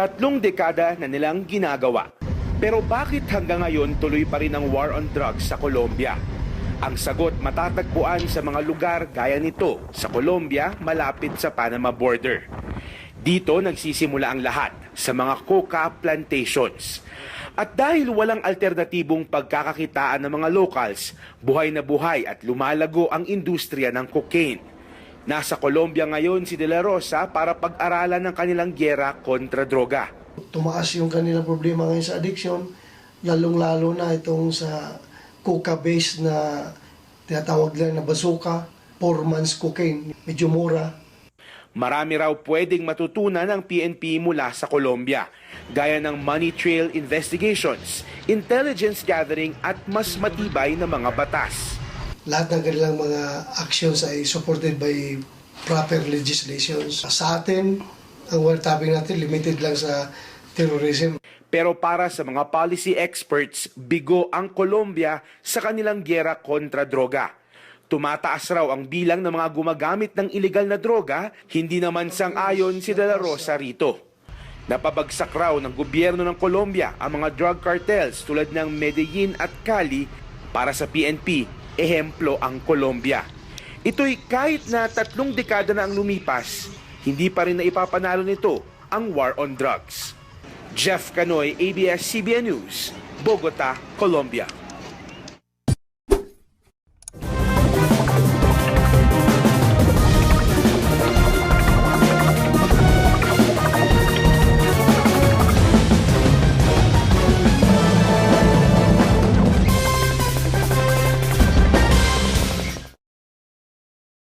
Tatlong dekada na nilang ginagawa. Pero bakit hanggang ngayon tuloy pa rin ang war on drugs sa Colombia? Ang sagot matatagpuan sa mga lugar gaya nito sa Colombia malapit sa Panama border. Dito nagsisimula ang lahat sa mga coca plantations. At dahil walang alternatibong pagkakakitaan ng mga locals, buhay na buhay at lumalago ang industriya ng cocaine. Nasa Colombia ngayon si De La Rosa para pag-aralan ng kanilang gyera kontra droga. tumaas yung kanilang problema ngayon sa addiction, lalong-lalo na itong sa coca-based na tinatawag nila na bazooka, 4 months cocaine, medyo mura. Marami raw pwedeng matutunan ng PNP mula sa Colombia, gaya ng money trail investigations, intelligence gathering at mas matibay na mga batas. Lahat ng kanilang mga actions ay supported by proper legislations. Sa atin, ang wiretapping natin limited lang sa terrorism. Pero para sa mga policy experts, bigo ang Colombia sa kanilang gyera kontra droga. Tumataas raw ang bilang ng mga gumagamit ng ilegal na droga, hindi naman sang-ayon si De La Rosa rito. Napabagsak raw ng gobyerno ng Colombia ang mga drug cartels tulad ng Medellin at Cali para sa PNP, ehemplo ang Colombia. Ito'y kahit na tatlong dekada na ang lumipas, hindi pa rin naipapanalo nito ang war on drugs. Jeff Canoy, ABS-CBN News, Bogota, Colombia.